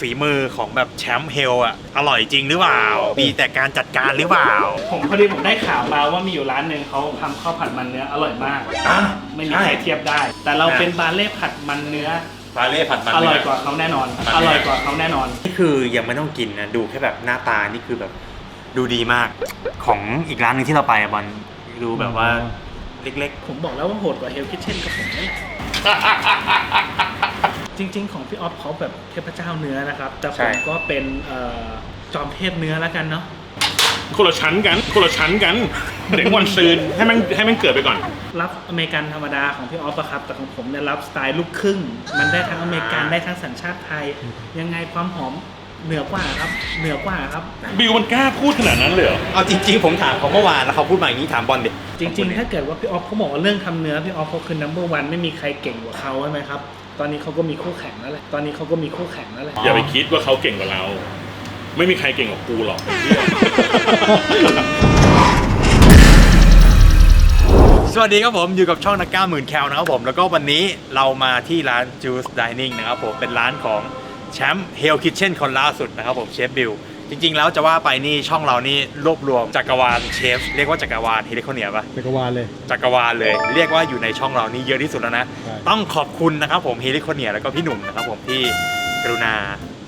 ฝีมือของแบบแชมป์เฮลอะอร่อยจริงหรือเปล่า มีแต่การจัดการหรือเปล่า ผมพอดีผมได้ข่าวมาว่ามีอยู่ร้านหนึ่งเขาทำข้าวผัดมันเนื้ออร่อยมาก อะไม่มีใช่ใครเทียบได้ แต่เราอะเป็นบาเล่ผัดมันเนื้อ ปลาเล่ผัดมันอร่อยเนื้กว่าเขาแน่นอนมันอเนื้อร่อยกว่าเขาแน่นอน นี่คือยังไม่ต้องกินนะ ดูแค่แบบหน้าตานี่คือแบบดูดีมาก ของอีกร้านหนึงที่เราไปอะบอลดูแบบว่าเล็กผมบอกแล้วว่าโหดกว่าเฮลคิทเช่นกับผมนี่แหละ จริง ๆ ของพี่ออฟเขาแบบเทพเจ้าเนื้อนะครับ แต่ผมก็เป็นเอ่อจอมเทพเนื้อแล้วกันเนาะ คนละชั้นกันคนละชั้นกัน เด็กวันซืนให้มันให้มันเกิดไปก่อน รับอเมริกันธรรมดาของพี่ออฟอะครับ แต่ของผมเนี่ยรับสไตล์ลูกครึ่ง มันได้ทั้งอเมริกันได้ทั้งสัญชาติไทย ยังไงความหอมเหนือกว่าครับ เหนือกว่าครับ บิวมันกล้าพูดขนาดนั้นเลยเหรอๆเอาจริงๆ ผมถามเขาเมื่อวานแล้วเขาพูดมาอย่างนี้ถามบอลดิจริง ๆ ถ้าเกิดว่าพี่ออฟเขาบอกว่าเรื่องทำเนื้อพี่ออฟเขาคือ number one ไม่มีใครเก่งกว่าเขาใช่ไหมครับ ตอนนี้เขาก็มีคู่แข่งแล้วแหละ ตอนนี้เขาก็มีคู่แข่งแล้วแหละ อย่าไปคิดว่าเขาเก่งกว่าเรา ไม่มีใครเก่งกว่ากูหรอก สวัสดีครับผมอยู่กับช่องนักก้าหมื่นแคลนะครับผมแล้วก็วันนี้เรามาที่ร้าน Juice Dining นะครับผมเป็นร้านของแชมป์ Hell Kitchen คนล่าสุดนะครับผมเชฟบิล จริง ๆ แล้วจะว่าไปนี่ช่องเรานี่รวบรวมจักรวาลเชฟเรียกว่าจักรวาลเฮลิคอนเนียปะจักรวาลเลย จักรวาลเลย เรียกว่าอยู่ในช่องเรานี่เยอะที่สุดแล้วนะ ใช่ ต้องขอบคุณนะครับผมเฮลิคอนเนียแล้วก็พี่หนุ่มนะครับผมที่กรุณา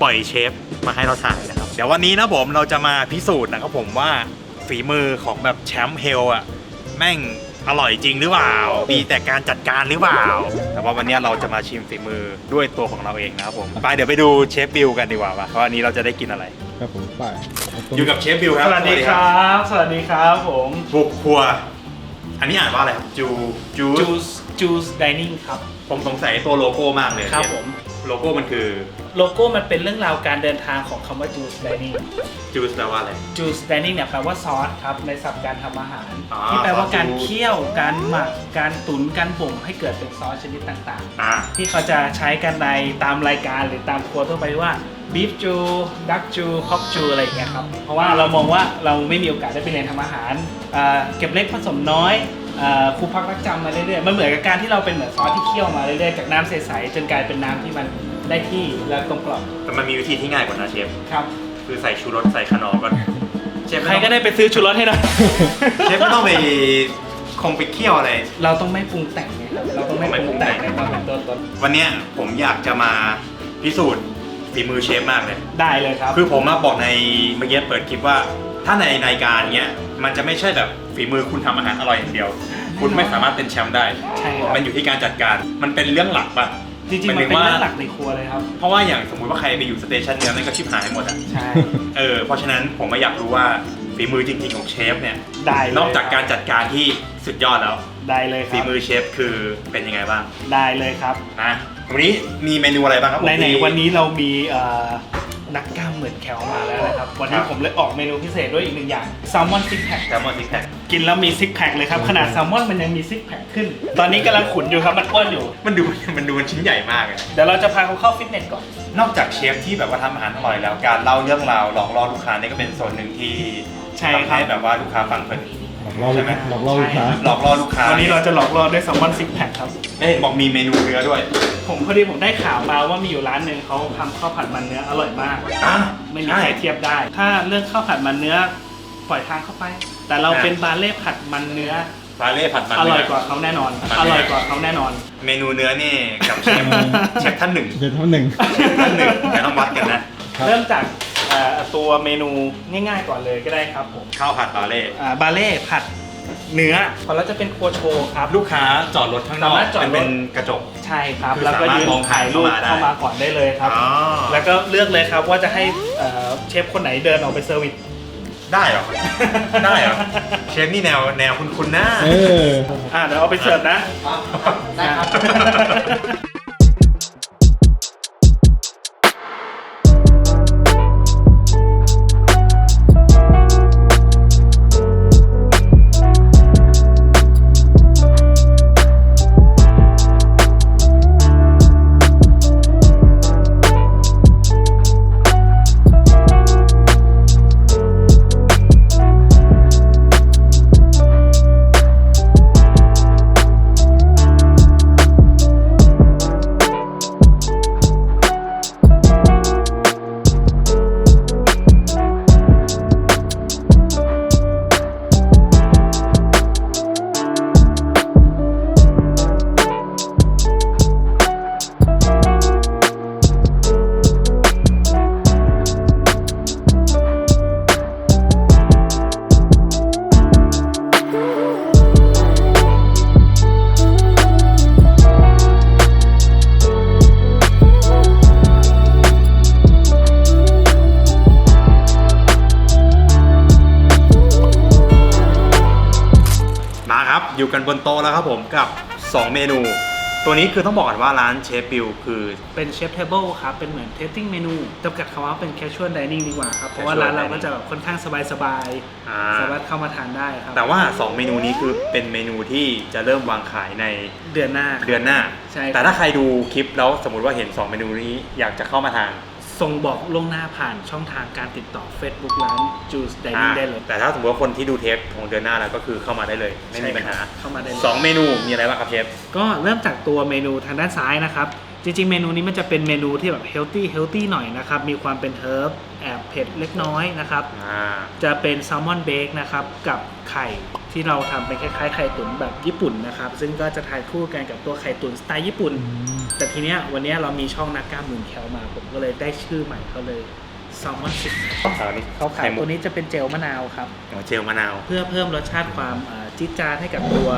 ปล่อยเชฟมาให้เราถ่ายนะครับ เดี๋ยววันนี้นะผมเราจะมาพิสูจน์นะครับผมว่าฝีมือของแบบแชมป์เฮลอะแม่งอร่อยจริงหรือเปล่ามีแต่การจัดการหรือเปล่า แต่ว่าวันนี้เราจะมาชิมฝีมือด้วยตัวของเราเองนะครับผมไปเดี๋ยวไปดูเชฟบิลกันดีกว่าว่าวันนี้เราจะได้กินอะไร ครับผมไปเอาตรงอยู่กับเชฟบิลครับสวัสดีครับ สวัสดีครับผมบุกครัว อันนี้อ่านว่าอะไรครับจูจู Juice Juice Dining ครับ ผมสงสัยตัวโลโก้มากเลยครับผมโลโก้มันคือ โลโก้มันเป็นเรื่องราวการเดินทางของคำว่า Juice Dining จูสแปลว่าอะไร Juice Dining เนี่ยแปลว่าซอสครับในศัพท์การทำอาหาร อ๋อที่แปลว่าการซอสเคี่ยว การหมัก การตุ๋นการบ่มให้เกิดเป็นซอสชนิดต่างอ่าๆที่เขาจะใช้กันในตามรายการหรือตามครัวทั่วไปว่า beef stew duck stew pork stew อะไรอย่างเงี้ยครับ เพราะว่าเรามองว่าเราไม่มีโอกาสได้ไปเรียนทำอาหารเอ่อเก็บเล็กผสมน้อยเอ่อครูพักรักจำมาเรื่อยๆ มันเหมือนกับการที่เราเป็นเหมือนซอสที่เคี่ยวมาเรื่อยๆ จากน้ำใสๆจนกลายเป็นน้ำที่มัน ได้ที่และกลมกล่อมแต่มันมีวิธีที่ง่ายกว่านะเชฟ ครับ คือใส่ชูรสใส่ขนอร์ก่อนเชฟใครก็ได้ไปซื้อชูรสให้หน่อยเชฟไม่ต้องไปคงไปเคี่ยวอะไร เราต้องไม่ปรุงแต่งไงครับเราต้องไม่ปรุงแต่งในความเป็นตัวตนวันเนี้ยผมอยากจะมาพิสูจน์ฝีมือเชฟมากเลย ได้เลยครับ คือผมมาบอกในเมื่อกี้เปิดคลิปว่า ถ้าในรายการเนี้ยมันจะไม่ใช่แบบฝีมือคุณทำอาหารอร่อยอย่างเดียว คุณไม่สามารถเป็นแชมป์ได้ ใช่ครับ มันอยู่ที่การจัดการ มันเป็นเรื่องหลักป่ะ จริงๆ มันเป็นเรื่องหลักในครัวเลยครับ เพราะว่าอย่างสมมุติว่าใครไปอยู่สเตชันเนื้อมันก็ชิบหายหมดอะใช่เออเพราะฉะนั้นผมมาอยากรู้ว่าฝีมือจริงๆของเชฟเนี่ยได้เลยนอกจากการจัดการที่สุดยอดแล้ว ได้เลยคฝีรับมือเชฟคือเป็นยังไงบ้างได้เลยครับ นะวันนี้มีเมนูอะไรบ้างครับผมไหนที่ ๆวันนี้เรามีเอ่อ นักกล้ามเหมือนแคลมาแล้วนะครับ วันนี้ครับผมเลยออกเมนูพิเศษด้วยอีกหนึ่งอย่างแซลมอนซิกแพคแซลมอนซิกแพคกินแล้วมีซิกแพคเลยครับขนาดแซลมอนมันยังมีซิกแพคขึ้น ตอนนี้กำลังขุนอยู่ครับมันอ้วนอยู่ มันดูมันดูมันชิ้นใหญ่มากเลยเดี๋ยวเราจะพาเขาเข้าฟิตเนสก่อน นอกจากเชฟที่แบบว่าทำอาหารอร่อยแล้วการเล่าเรื่องราวหลอกล่อลูกค้านี่ก็เป็นส่วนหนึ่งที่ใช่ทำครัให้บแบบว่าลูกค้าฟังเพลินหล อกล่อใช่ลูกไหมค้าหลอกล่อลูกค้าหลอกล่อลูกค้าวันนี้เราจะหลอกล่อด้วยแซลมอนซิกแพคครับเอ้ยบอกมีเมนูเนื้อด้วย ผมพอดีผมได้ข่าวมาว่ามีอยู่ร้านหนึ่งเขาทำข้าวผัดมันเนื้ออร่อยมาก อะ ไม่มีใช่ใครเทียบได้ ถ้าเรื่องข้าวผัดมันเนื้อปล่อยทางเข้าไป แต่เราอะ เป็นบาเล่ผัดมันเนื้อ ปลาเล่ผัดมันอร่อยเนื้กว่าเขาแน่นอนมันอเนื้อร่อยกว่าเขาแน่นอน เมนูเนื้อนี่กับเชฟเชฟท่านหนึ่งเดือนเท่าหนึ่ง เชฟท่านหนึ่งเดี๋ยวต้องวัดกันนะ ครับ เริ่มจากเอ่อตัวเมนูง่ายๆก่อนเลยก็ได้ครับผมข้าวผัดปลาเล่อ่าบาเล่ผัดเนื้อ พอแล้วจะเป็นครัวโชว์ครับ ลูกค้าจอดรถข้างนอกสามารถจอดรถเป็นกระจก ใช่ครับ คือแล้วก็สามารถยืนมองผ่าถ่านยรูปเข้ามาได้เข้ามาก่อนได้เลยครับ อ๋อแล้วก็เลือกเลยครับว่าจะให้เอ่อเชฟคนไหนเดินออกไปเซอร์วิส ได้เหรอ ได้เหรอ เชฟนี่แนวแนวคุณคุณหน้าเออ อ่าเดี๋ยวเอาไปเสิร์ฟนะ ได้ครับ อยู่กันบนโต๊ะแล้วครับผมกับ 2 เมนู ตัวนี้คือต้องบอกก่อนว่าร้านเชฟบิลคือเป็นเชฟเทเบิลครับ เป็นเหมือนเทสติ้งเมนูจำกัดคำว่าเป็น casual dining ดีกว่าครับ เพราะว่า Casual ร้านเรา dining ก็จะแบบค่อนข้างสบายอ่าๆสามารถเข้ามาทานได้ครับแต่ว่า 2 เมนูนี้คือเป็นเมนูที่จะเริ่มวางขายในเดือนหน้าครับเดือนหน้า ใช่ครับ แต่ถ้าใครดูคลิปแล้วสมมติว่าเห็น 2 เมนูนี้อยากจะเข้ามาทาน ส่งบอกล่วงหน้าผ่านช่องทางการติดต่อ Facebook ร้าน Juice อ่า Dining ได้เลย แต่ถ้าสมมติว่าคนที่ดูเทปของเดือนหน้าแล้วก็คือเข้ามาได้เลย ไม่มีปัญหาใช่ครับเข้ามาได้เลย สองเมนูมีอะไรบ้างครับเชฟ ก็เริ่มจากตัวเมนูทางด้านซ้ายนะครับ จริงๆ เมนูนี้มันจะเป็นเมนูที่แบบเฮลตี้เฮลตี้หน่อยนะครับ มีความเป็นเฮิร์บแอบเผ็ดเล็กน้อยนะครับ อ่า จะเป็นแซลมอนเบคนะครับ กับไข่ที่เราทำเป็นคล้ายๆ ไข่ตุ๋นแบบญี่ปุ่นนะครับ ซึ่งก็จะทานคู่กันกับตัวไข่ตุ๋นสไตล์ญี่ปุ่น แต่ทีเนี้ยวันเนี้ยเรามีช่องนักกล้ามหมื่นแคลมา ผมก็เลยได้ชื่อใหม่เขาเลยแซลมอนซิกคราวนี้เขาขายตัวนี้จะเป็นเจลมะนาวครับอ๋อเจลมะนาว เพื่อเพิ่มรสชาติความอ่าจี๊ดจ๊าดให้กับตัว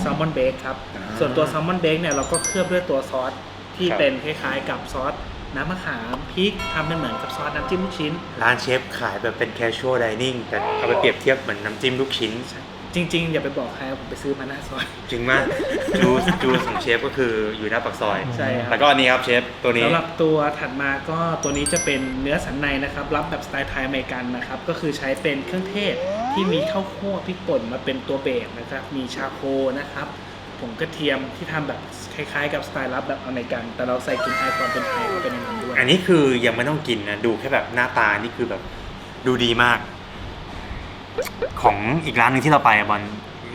แซลมอนเบคครับ อ่า ส่วนตัวแซลมอนเบคเนี่ยเราก็เคลือบด้วยตัวซอส ที่ครับเป็นคล้ายๆกับซอสน้ำมะขามพริกทำเป็นเหมือนกับซอสน้ำจิ้มลูกชิ้น ร้านเชฟขายแบบเป็น casual dining แต่เอาไปเปรียบเทียบเหมือนน้ำจิ้มลูกชิ้น จริง ๆ อย่าไปบอกใครว่าผมไปซื้อมาหน้าซอย จริงมากจูสจูสของเชฟก็คืออยู่หน้าปากซอยใช่ครับ แล้วก็อันนี้ครับเชฟตัวนี้ สำหรับตัวถัดมาก็ตัวนี้จะเป็นเนื้อสันในนะครับ รับแบบสไตล์ไทยอเมริกันนะครับ ก็คือใช้เป็นเครื่องเทศที่มีข้าวคั่วพริกป่นมาเป็นตัวเบสนะครับ มีชาโคนะครับ ผงกระเทียมที่ทำแบบคล้ายๆ กับสไตล์รับแบบอเมริกัน แต่เราใส่กลิ่นอายความเป็นไทยเข้าไปในนั้นด้วยอันนี้คือยังไม่ต้องกินนะดูแค่แบบหน้าตานี่คือแบบดูดีมาก ของอีกร้านหนึงที่เราไปอะบอล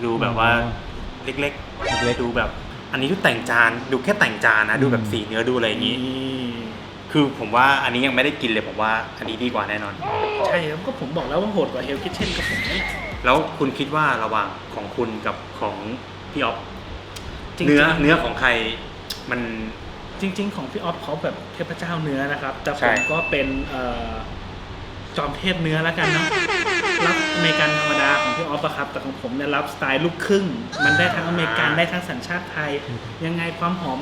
ดูแบบว่าเล็กเล็กๆดูแบบ อันนี้ดูแต่งจานดูแค่แต่งจานนะดูแบบสีเนื้อดูอะไรอย่างนี้ คือผมว่าอันนี้ยังไม่ได้กินเลยผมว่าอันนี้ดีกว่าแน่นอน ใช่ครับก็ผมบอกแล้วว่าโหดกว่าเฮลคิทเช่นกับผมนั่นแหละแล้วคุณคิดว่าระหว่างของคุณกับของพี่ออฟ จริงๆ เนื้อเนื้อของใครมัน จริง ๆ ของพี่ออฟเขาแบบเทพเจ้าเนื้อนะครับ แต่ผใช่ มก็เป็นเอ่อจอมเทพเนื้อแล้วกันเนาะรับอเมริกันธรรมดาของพี่ออฟอะครับ แต่ของผมเนี่ยรับสไตล์ลูกครึ่ง มันได้ทั้งอเมริกันได้ทั้งสัญชาติไทย ยังไงความหอม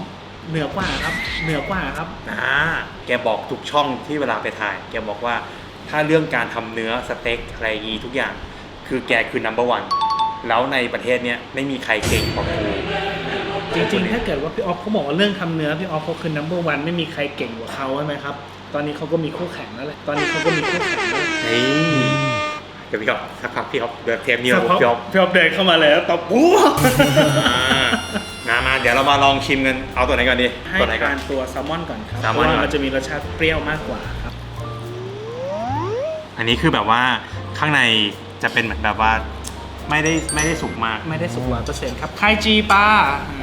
เหนือกว่าครับ เหนือกว่าครับ อ่าแกบอกทุกช่องที่เวลาไปถ่าย แกบอกว่าถ้าเรื่องการทำเนื้อสเต็กอะไรอย่างงี้ทุกอย่าง คือแกคือ number one แล้วในประเทศเนี้ยไม่มีใครเก่งกว่ากู จริงๆ ถ้าเกิดว่าพี่ออฟเขาบอกว่าเรื่องทำเนื้อพี่ออฟเขาคือ number one ไม่มีใครเก่งกว่าเขาใช่ไหมครับ ตอนนี้เขาก็มีคู่แข่งแล้วแหละ ตอนนี้เขาก็มีคู่แข่งแล้วเฮ้ยเดี๋ยวพี่ออฟสักพักพี่ออฟเดี๋ยวเทปนี้เราสักพักพี่ออฟพี่ออฟเดินเข้ามาเลยแล้วตบปุ๊อ่ามามาเดี๋ยวเรามาลองชิมกันเอาตัวไหนก่อนดีให้ตัวไหนก่อทาน นตัวแซลมอนก่อนครับ แซลเพมอนราะว่าก่อนมันจะมีรสชาติเปรี้ยวมากกว่าครับ อันนี้คือแบบว่าข้างในจะเป็นเหมือนแบบว่า ไม่ได้ไม่ได้สุกมาก ไม่ได้สุกร้อยเปอร์เซ็นต์ครับไคจีปลา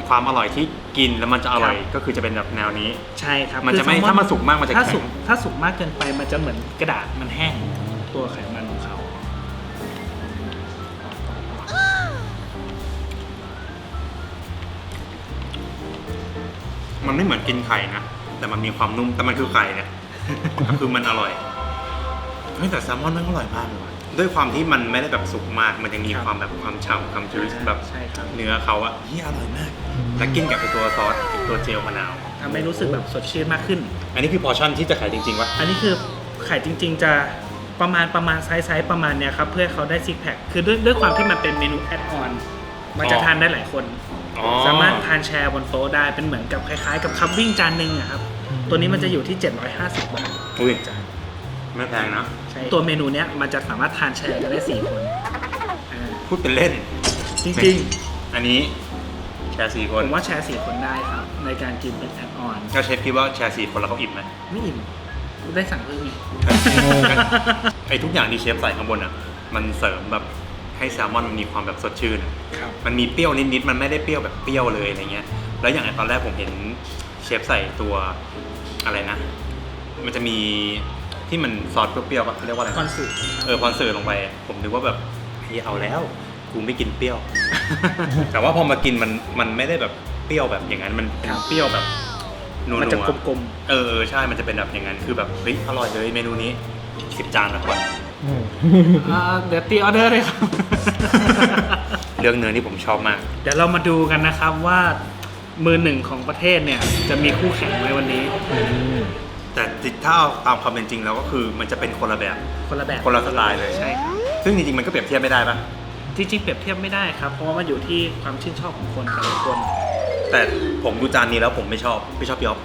ความอร่อยที่กินแล้วมันจะอร่อยครับก็คือจะเป็นแบบแนวนี้ ใช่ครับมันจะไม่คือแซลถ้ามันสุกมากมันจะถ้าแข็งสุกถ้าสุกมากเกินไปมันจะเหมือนกระดาษมันแห้งตัวไขมันของเขา มันไม่เหมือนกินไข่นะแต่มันมีความนุ่มแต่มันคือไข่เนี่ย คือมันอร่อยเฮ้ยแต่แซลมอนมันอร่อยมากเลยว่ะ ด้วยความที่มันไม่ได้แบบสุกมาก มันยังมีครับความแบบความฉ่ำความจุยแบบใช่ครับ เนื้อเขาอะเฮียอร่อยมากแล้วกินกับไอตัวซอสไอ้ตัวเจลมะนาว ทำให้รู้สึกแบบสดชื่นมากขึ้น อันนี้คือพอร์ชั่นที่จะขายจริงๆวะอันนี้คือไข่จริง ๆ จะประมาณประมาณไซส์ไซส์ประมาณเนี้ยครับเพื่อให้เขาได้ซิกแพคคือด้วยด้วยความที่มันเป็นเมนูแอดออนมันจะทานได้หลายคน อ๋อสามารถทานแชร์บนโต๊ะได้เป็นเหมือนกับคล้ายๆ กับคัพวิ่งจานหนึ่งอะครับ ตัวนี้มันจะอยู่ที่ 750 บาทอุ้ยจาน ไม่แพงนะ ใช่ตัวเมนูเนี้ยมันจะสามารถทานแชร์กันได้4คนอ่าพูดเป็นเล่น จริงอันนี้แชร์สี่คๆนผมว่าแชร์4คนได้ครับ ในการกินเป็นแอดออนก็เชฟคิดว่าแชร์สี่คนแล้วเขาอิ่มไหม ไม่อิ่มได้สั่งเพิ่มอีกไอ้ทุกอย่างที่เชฟใส่ข้างบนอะ มันเสริมแบบให้แซลมอนมันมีความแบบสดชื่นอะครับ มันมีเปรี้ยวนิดๆ มันไม่ได้เปรี้ยวแบบเปรี้ยวเลยอะไรเงี้ย แล้วอย่างไอ้ตอนแรกผมเห็นเชฟใส่ตัวอะไรนะ มันจะมี ที่มันซอสเปรี้ยวๆปะเขาเรียกว่าอะไรคอนนะสึเออคอนเสิร์ตลงไป ผมนึกว่าแบบเฮียเอาแล้ว กูไม่กินเปรี้ยว แต่ว่าพอมากินมันมันไม่ได้แบบเปรี้ยวแบบอย่างนั้นมันเป็นเปรี้ยวแบบนัวๆ มันจะกลมเออเออใช่ มันจะเป็นแบบอย่างนั้น คือแบบ เฮ้ย อร่อยเลยเมนูนี้สิบจานนะคนๆอ่าเดี๋ยวตีออเดอร์เลยครับ เรื่องเนื้อนี่ผมชอบมาก เดี๋ยวเรามาดูกันนะครับว่ามือหนึ่งของประเทศเนี่ย จะมีคู่แข่งไหมวันนี้ แต่ถ้าเอาตามความเป็นจริงแล้วก็คือมันจะเป็นคนละแบบ คนละแบบคนละสไตล์เลย ใช่ครับซึ่งจริงๆมันก็เปรียบเทียบไม่ได้ปะจริงๆเปรียบเทียบไม่ได้ครับ เพราะว่ามันอยู่ที่ความชื่นชอบของคนแต่ละคน แต่ผมดูจานนี้แล้วผมไม่ชอบไม่ชอบยอบ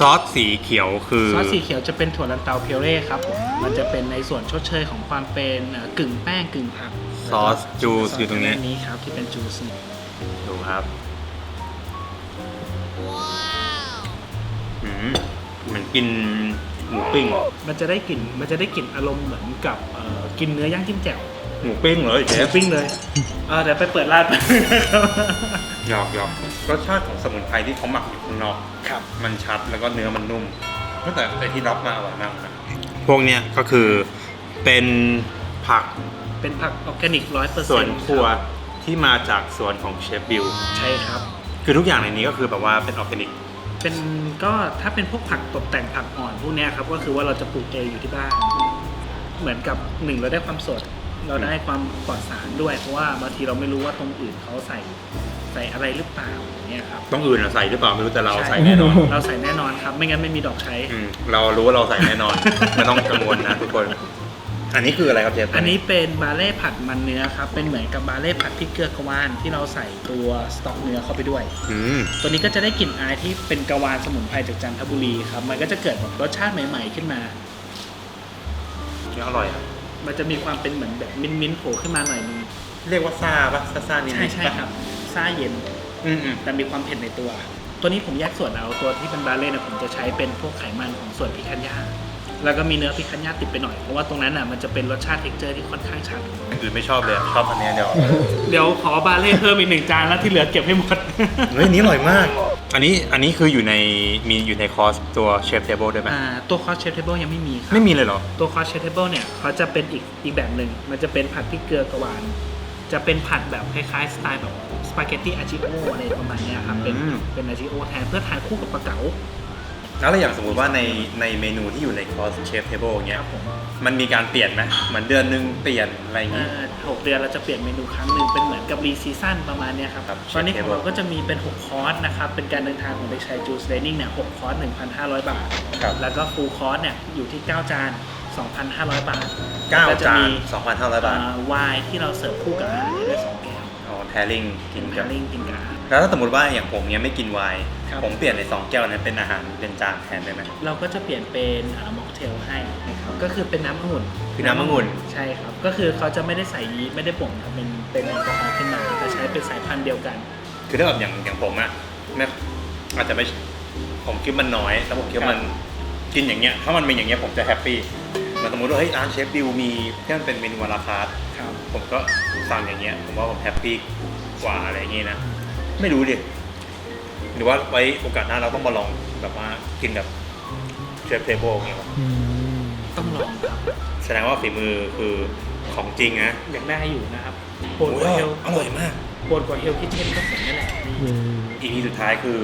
ซอสสีเขียวคือซอสสีเขียวจะเป็นถั่วลันเตาเพียวเร่ครับผมมันจะเป็นในส่วนชดเชยของความเป็นเอ่อกึ่งแป้งกึ่งผักซอสจูสอยู่ตรงนี้นี้ครับที่เป็นจูสเนี่ยดูครับ เหมือนกินหมูปิ้งมันจะได้กลิ่นมันจะได้กลิ่นอารมณ์เหมือนกับเอ่อกินเนื้อย่างจิ้มแจ่วหมูปิ้งเลยเชฟปิ้งเลยเออเดี๋ยวไปเปิดร้านหยอกหยอกรสชาติของสมุนไพรที่เขาหมักอยู่ข้างนอก ครับ มันชัดแล้วก็เนื้อมันนุ่มตั้งแต่ไอที่รับมาอร่อยมากนะพวกเนี้ยก็คือเป็นผักเป็นผักออร์แกนิกร้อยเปอร์สเซ็วนนต์ครัวที่มาจากสวนของเชฟบิล ใช่ครับ คือทุกอย่างในนี้ก็คือแบบว่าเป็นออร์แกนิก เป็นก็ถ้าเป็นพวกผักตกแต่งผักอ่อนพวกเนี้ยครับก็คือว่าเราจะปลูกเองอยู่ที่บ้าน เหมือนกับหนึ่งเราได้ความสด เราได้ความปลอดสารด้วยเพราะว่าบางทีเราไม่รู้ว่าตรงอื่นเขาใส่ใส่อะไรหรือเปล่าอย่างเนี่ยครับ ต้องอื่นอะใส่หรือเปล่าไม่รู้แต่เราใช่ใส่แน่นอนเราใส่แน่นอนครับ ไม่งั้นไม่มีดอกใช้ อืมเรารู้ว่าเราใส่แน่นอนไม่ต้องกังวลนะทุกคน อันนี้คืออะไรครับเชฟอันนี้เป็นบาเล่ผัดมันเนื้อครับ เป็นเหมือนกับบาเล่ผัดพริกเกลือกระวานที่เราใส่ตัวสต๊อกเนื้อเข้าไปด้วย อืมตัวนี้ก็จะได้กลิ่นอายที่เป็นกระวานสมุนไพรจากจันทบุรีครับ มันก็จะเกิดแบบรสชาติใหม่ ๆ ขึ้นมานี่อร่อยอะมันจะมีความเป็นเหมือนแบบมิ้นท์ๆโผล่ขึ้นมาหน่อยนึงเรียกว่าซาปะซาซานิดใช่ๆใช่ปะครับซ่าเย็น อืมอืมแต่มีความเผ็ดในตัว ตัวนี้ผมแยกส่วนเอาตัวที่เป็นบาเล่เนี่ยผมจะใช้เป็นพวกไขมันของส่วนพิคันย่า แล้วก็มีเนื้อพิคันย่าติดไปหน่อย เพราะว่าตรงนั้นอะมันจะเป็นรสชาติเท็กเจอร์ที่ค่อนข้างชัดอย่างอื่นไม่ชอบเลยอะชอบอันเนี้ยเดียว เดี๋ยวขอบาเล่เพิ่มอีกหนึ่งจานแล้วที่เหลือเก็บให้หมด เฮ้ยอันนี้อร่อยมาก อันนี้อันนี้คืออยู่ในมีอยู่ในคอร์สตัวเชฟเทเบิลด้วยไหมอ่าตัวคอสเชฟเทเบิลยังไม่มีครับ ไม่มีเลยเหรอ ตัวคอสเชฟเทเบิลเนี่ยเขาจะเป็นอีกอีกแบบหนึ่งมันจะเป็นผัดพริกเกลือกระวาน จะเป็นผัดแบบคล้ายๆสไตล์แบบสปาเกตตี้อาจิโออะไรประมาณเนี้ยครับ เป็นอืม เป็นอาจิโอแทนเพื่อทานคู่กับปลาเก๋า แล้วอย่างสมมุติว่าในในเมนูที่อยู่ในคอร์สเชฟเทเบิลอย่างคเงี้ยรับผมมันมีการเปลี่ยนไหมเหมือนเดือนหนึงเปลี่ยนอะไรอย่างเอ่งี้อหกเดือนเราจะเปลี่ยนเมนูครั้งหนึ่งเป็นเหมือนกับรีซีซั่นประมาณเนี้ยครับครับตอนนี้ของเรา Chef ก็จะมีเป็น 6 คอร์สนะครับ เป็นการเดินทางของเด็กชายจูสเลนิ่งเนี่ยหกคอร์ส 1,500 บาท ครับ แล้วก็ฟูลคอร์สเนี่ยอยู่ที่ 9 จาน 2,500 บาทเก้าก็จะจานมี2,500บาทไวน์ที่เราเสิร์ฟคู่กับอาหารได้ด้วยสอง แก้วอ๋อแพริงกินแพกับ ลิงกินกับอาหารแล้วถ้าสมมติว่าอย่างผมเนี้ยไม่กินไวน์ครับ ผมเปลี่ยนในสองแก้วนั้นเป็นอาหารเป็นจานแทนได้ไหม เราก็จะเปลี่ยนเป็นม็อกเทลให้นะครับก็คือเป็นน้ำองุ่นคือน้ำองุ่น ใช่ครับ ก็คือเขาจะไม่ได้ใส่ยีสต์ไม่ได้บ่มทำเป็นเป็นแอลกอฮอล์ขึ้นมาแต่ใช้เป็นสายพันธุ์เดียวกัน คือถ้าแบบอย่างอย่างผมอะไม่อาจจะไม่ผมคิดมันน้อยแล้วผมคิดว่ามันกินอย่างเงี้ยถ้ามันเป็นอย่างเงี้ยผมจะแฮปปี้เหมือนสมมติว่าเฮ้ยร้านเชฟดิวมีที่มันเป็นเมนูวาราคาร์ทครับผมก็ สั่งอย่างเงี้ยผมว่าผมแฮปปี้กว่าอะไรอย่างงี้นะไม่รู้ดิหรือว่าไว้โอกาสหน้าเราต้องมาลองแบบว่ากินแบบเชฟเทเบิลอย่างเงี้ยต้องลองครับแสดงว่าฝีมือคือของจริงนะอยากได้อยู่นะครับโหโอ้ดกว่าเฮลอร่อยมากโหดกว่าเฮลคิทเช่นก็ผมนี่แหละอีพีสุดท้ายคือ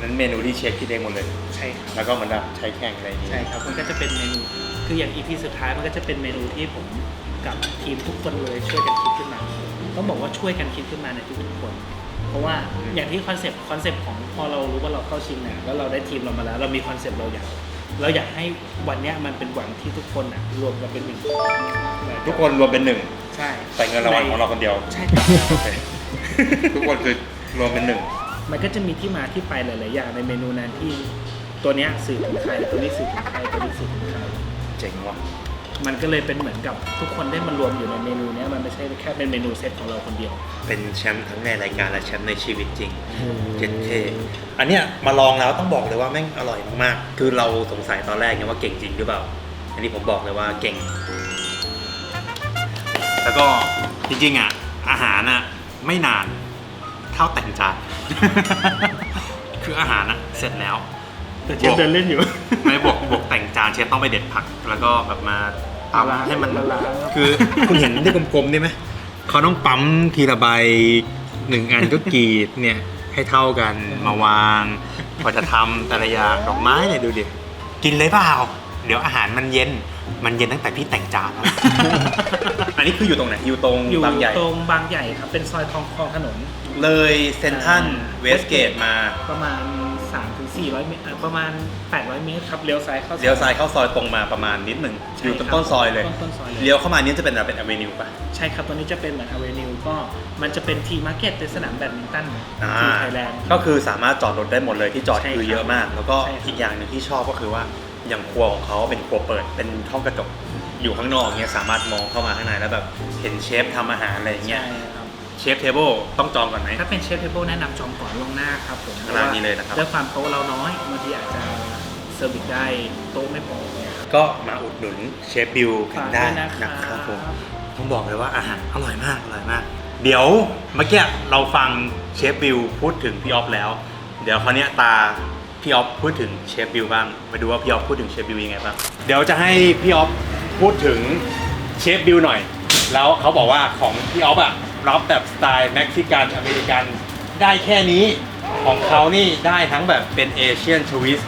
นั้นเมนูที่เชฟคิดเองหมดเลย ใช่ครับแล้วก็เหมันแบบใช้แข่งอะไรอย่างงี้ใช่ครับมันก็จะเป็นเมนูคืออย่างอีพีสุดท้ายมันก็จะเป็นเมนูที่ผม กับทีมทุกคนเลยช่วยกันคิดขึ้นมาต้องบอกว่าช่วยกันคิดขึ้นมาในทุกๆคน เพราะว่าอย่างที่คอนเซปต์คอนเซปต์ของพอเรารู้ว่าเราเข้าชิงเนี่ยแล้วเราได้ทีมเรามาแล้ว เรามีคอนเซปต์เราอยากเราอยากให้วันเนี้ยมันเป็นวันที่ทุกคนน่ะรวมกันเป็นหนึ่งทุกคนรวมเป็นหนึ่งใช่แต่เงินรางวัลของเราคนเดียว ใช่ครับโอเคทุกคนคือรวมเป็นหนึ่ง มันก็จะมีที่มาที่ไปหลาย ๆ อย่างในเมนูนั้นที่ตัวเนี้ยสื่อถึงใครตัวนี้สื่อถึงใครตัวนี้สื่อถึงใครเจ๋งว่ะ มันก็เลยเป็นเหมือนกับทุกคนได้มารวมอยู่ในเมนูเนี้ยมันไม่ใช่แค่เป็นเมนูเซตของเราคนเดียว เป็นแชมป์ทั้งในรายการและแชมป์ในชีวิตจริงเจ็ดเทอันเนี้ยมาลองแล้วต้องบอกเลยว่าแม่งอร่อยมากๆคือเราสงสัยตอนแรกไงว่าเก่งจริงหรือเปล่า อันนี้ผมบอกเลยว่าเก่ง แล้วก็จริงๆอะอาหารอะไม่นานเท่าแต่งจานคืออาหารอะเสร็จแล้ว แต่เชฟเดินเล่นอยู่ ไม่บวกบวกแต่งจานเชฟต้องไปเด็ดผัก แล้วก็แบบมาตำให้มันละลายครับ คือคุณเห็นที่กลมๆนี่ไหมเขาต้องปั๊มทีละใบหนึ่งอันก็กรีดเนี่ยให้เท่ากันมาวางพอจะทำแต่ละอย่างดอกไม้เนี่ยดูดิกินเลยเปล่าเดี๋ยวอาหารมันเย็นมันเย็นตั้งแต่พี่แต่งจานแล้ว อันนี้คืออยู่ตรงไหนอยู่ตรงอยู่บางใหญ่ ตรงบางใหญ่ครับ เป็นซอยคลองคลองถนน เลยเซนทันอ่าเวสเกตมาประมาณ3-4 400เมตรเอ่อประมาณ 800 เมตรครับเลี้ยวซ้ายเข้าเลี้ยวซ้ายเข้าซอยตรงมาประมาณนิดหนึ่งใช่อยู่ตรงครับต้นซอยเลยต้นต้นซอยเลย เลี้ยวเข้ามานี้จะเป็นอะไรเป็นอเวนิวปะใช่ครับตัวนี้จะเป็นเหมือนอเวนิวก็มันจะเป็นทีมาร์เก็ตเป็นสนามแบดมินตันอ่า ที่ไทยแลนด์ ก็คือสามารถจอดรถได้หมดเลยที่จอดใช่คือเยอะมาก แล้วก็ใช่ครับ อีกอย่างหนึ่งที่ชอบก็คือว่าอย่างครัวของเขาเป็นครัวเปิดเป็นห้องกระจกอยู่ข้างนอกเงี้ยสามารถมองเข้ามาข้างในแล้วแบบเห็นเชฟทำอาหารอะไรอย่างเงี้ย ใช่ครับ เชฟเทเบิลต้องจองก่อนไหม ถ้าเป็นเชฟเทเบิลแนะนำจองก่อนล่วงหน้าครับผมขนาดนี้เลยนะครับ ด้วยความโต๊ะเราน้อยบางทีอาจจะเซอร์วิสได้โต๊ะไม่พอเนี่ยครับก็มาอุดหนุนเชฟบิวกันได้ฝากด้วยนะครับนะครับผม ต้องบอกเลยว่าอาหารอร่อยมากอร่อยมาก เดี๋ยวเมื่อกี้เราฟังเชฟบิวพูดถึงพี่ออฟแล้ว เดี๋ยวคราวเนี้ยตาพี่ออฟพูดถึงเชฟบิวบ้างมาดูว่าพี่ออฟพูดถึงเชฟบิวยังไงบ้างเดี๋ยวจะให้พี่ออฟพูดถึงเชฟบิวหน่อย แล้วเขาบอกว่าของพี่ออฟอะ รับแบบสไตล์เม็กซิกันอเมริกันได้แค่นี้ของเขานี่ได้ทั้งแบบเป็นเอเชียนทวิส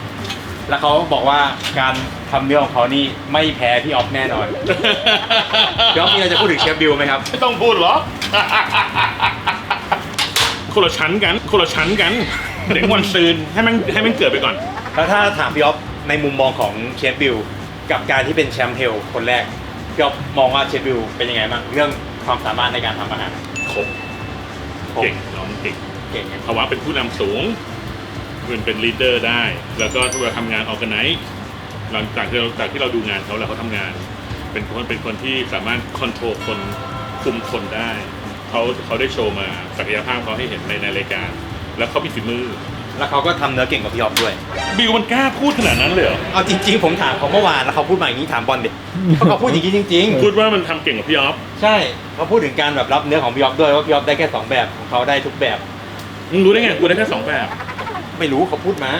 แล้วเขาบอกว่าการทำเนื้อของเขานี่ไม่แพ้พี่ออฟแน่นอน พี่ออฟมีอะไรจะพูดถึงเชฟบิวไหมครับ ไม่ต้องพูดหรอ คนละชั้นกัน คนละชั้นกัน เด็กวันซืนให้มันให้มันเกิดไปก่อน แล้วถ้าถามพี่ออฟในมุมมองของเชฟบิวกับการที่เป็นแชมป์เฮลคนแรกพี่ออฟมองว่าเชฟบิวเป็นยังไงบ้างเรื่องความสามารถในการทำอาหาร ครบ เก่งน้องเก่งเก่งไหมภาวะเป็นผู้นำสูงเป็นเป็นลีดเดอร์ได้ แล้วก็เวลาทำงานออแกไนซ์หลังจากที่เราจากที่เราดูงานเขาแล้วเขาทำงาน เป็นคนเป็นคนที่สามารถคอนโทรลคนคุมคนได้เขาเขาได้โชว์มาศักยภาพเขาให้เห็นในในรายการ แล้วเขามีฝีมือ แล้วเขาก็ทำเนื้อเก่งกว่าพี่ออฟด้วย บิวมันกล้าพูดขนาดนั้นเลยเหรอ เอาจริงๆผมถามเขาเมื่อวานแล้วเขาพูดมาอย่างนี้ถามบอลเด็ก เขาก็พูดอย่างนี้จริง พูดว่ามันทำเก่งกว่าพี่ออฟๆ ใช่เขาพูดถึงการแบบรับเนื้อของพี่ออฟด้วยว่าพี่ออฟได้แค่สองแบบของเขาได้ทุกแบบ มึงรู้ได้ไงกูได้แค่สองแบบ ไม่รู้เขาพูดมา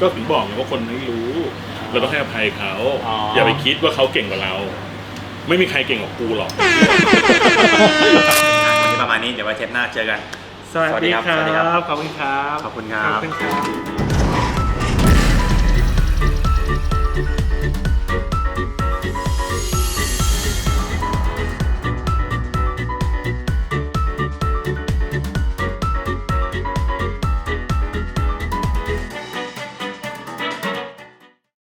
ก็ถึงบอกไงว่าคนไม่รู้ เราต้องให้อภัยเขา อ๋ออ อย่าไปคิดว่าเขาเก่งกว่าเรา ไม่มีใครเก่งกว่ากูหรอก วันนี้ประมาณนี้เดี๋ยวไว้เทปหน้าเจอกัน สวัสดีคสวัสดีครัรับบขอบคุณครับ ขอบคุณครับ ขอบคุณครับ